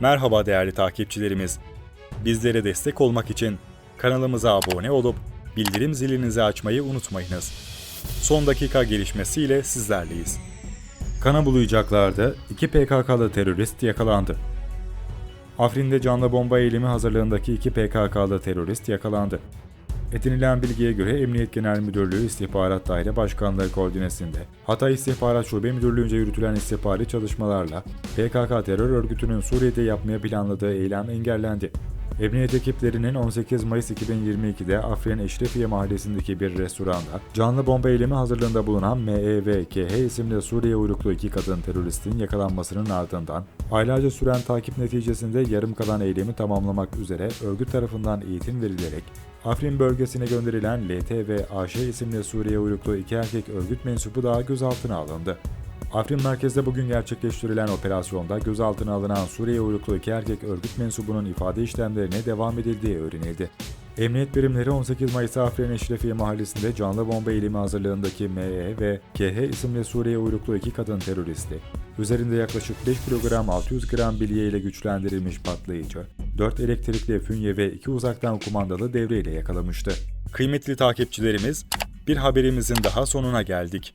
Merhaba değerli takipçilerimiz. Bizlere destek olmak için kanalımıza abone olup bildirim zilinizi açmayı unutmayınız. Son dakika gelişmesiyle sizlerleyiz. Kana bulayacaklarda iki PKK'lı terörist yakalandı. Afrin'de canlı bomba eylemi hazırlığındaki iki PKK'lı terörist yakalandı. Edinilen bilgiye göre Emniyet Genel Müdürlüğü İstihbarat Daire Başkanlığı koordinesinde Hatay İstihbarat Şube Müdürlüğü'nce yürütülen istihbari çalışmalarla PKK terör örgütünün Suriye'de yapmaya planladığı eylem engellendi. Emniyet ekiplerinin 18 Mayıs 2022'de Afrin Eşrefiye mahallesindeki bir restoranda canlı bomba eylemi hazırlığında bulunan ME ve KH isimli Suriye uyruklu iki kadın teröristin yakalanmasının ardından aylarca süren takip neticesinde yarım kalan eylemi tamamlamak üzere örgüt tarafından eğitim verilerek Afrin bölgesine gönderilen LT ve AŞ isimli Suriye uyruklu iki erkek örgüt mensubu daha gözaltına alındı. Afrin merkezde bugün gerçekleştirilen operasyonda gözaltına alınan Suriye uyruklu iki erkek örgüt mensubunun ifade işlemlerine devam edildiği öğrenildi. Emniyet birimleri 18 Mayıs'ta Afrin Eşrefiye mahallesinde canlı bomba eylemi hazırlığındaki ME ve KH isimli Suriye uyruklu iki kadın teröristi, üzerinde yaklaşık 5 kilogram 600 gram bilye ile güçlendirilmiş patlayıcı, 4 elektrikli fünye ve 2 uzaktan kumandalı devreyle yakalamıştı. Kıymetli takipçilerimiz, bir haberimizin daha sonuna geldik.